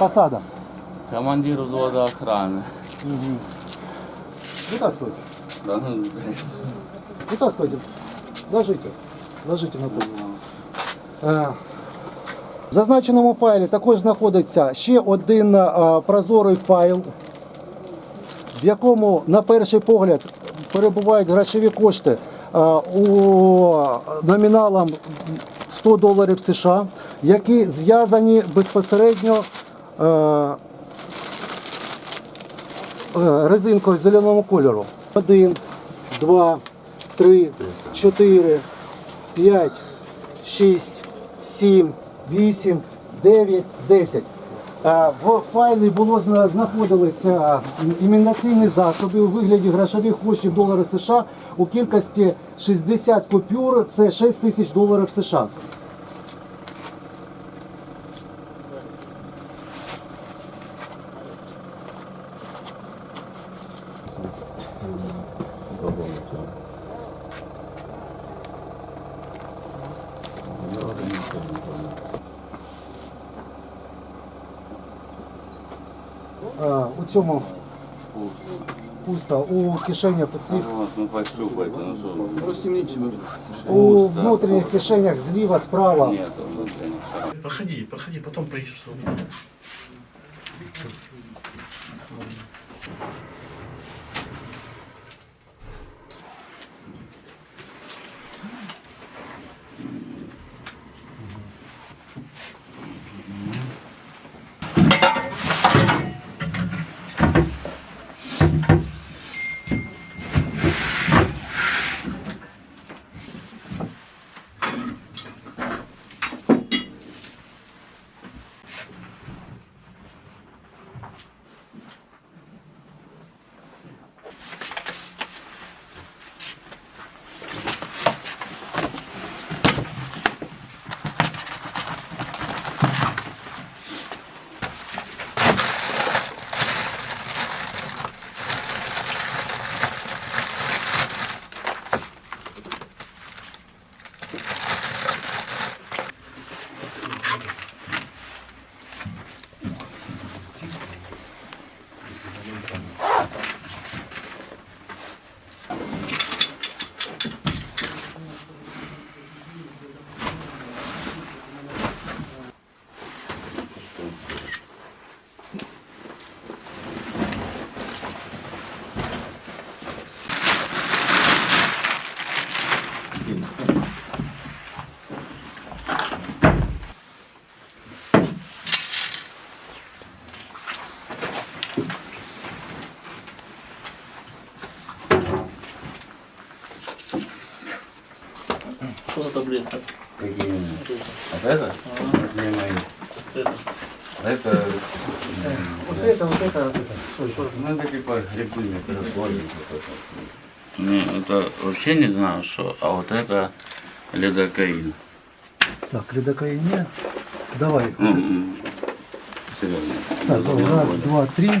Посада. Командир взвода охраны. Вытаскивайте. Да, ну, Вытаскивайте. Ложите. Ложите на пол. Е, В зазначеному файлі також знаходиться ще один е, прозорий файл, в якому на перший погляд перебувають грошові кошти е, у номіналом 100 доларів США, які зв'язані безпосередньо е, е, резинкою зеленого кольору. Один, два, три, чотири, п'ять, шість, сім, вісім, дев'ять, десять. Е, В файлі було знаходилися імітаційні засоби у вигляді грошових коштів долари США у кількості 60 купюр, це 6 тисяч доларів США. Е, У цьому пусто, у кишенях цих вот, ну пощупайте, ну что, У внутрішніх кишенях зліва, справа. нет, внутренних. Проходи, проходи, потом поищешь. Что угодно. Что за таблетка? Какие? Вот это? Не мои. Это. Это, Вот это, вот это, вот это. Що, що? ну это типа грибы, это сложно. Не, это вообще не знаю, что, а вот это лидокаин. Так, лідокаїні. Давай. М-м. Серьезно. Так, давай. Раз, два, три.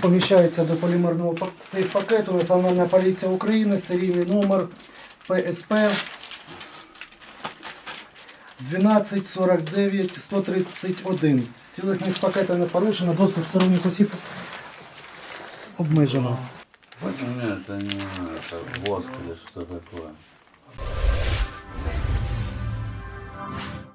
поміщаються до полімерного пак- сейф-пакету Національна поліція України, серійний номер ПСП 1249 131. Цілісність пакета не порушена, доступ сторонніх осіб обмежено. Нет, это не это воск или что.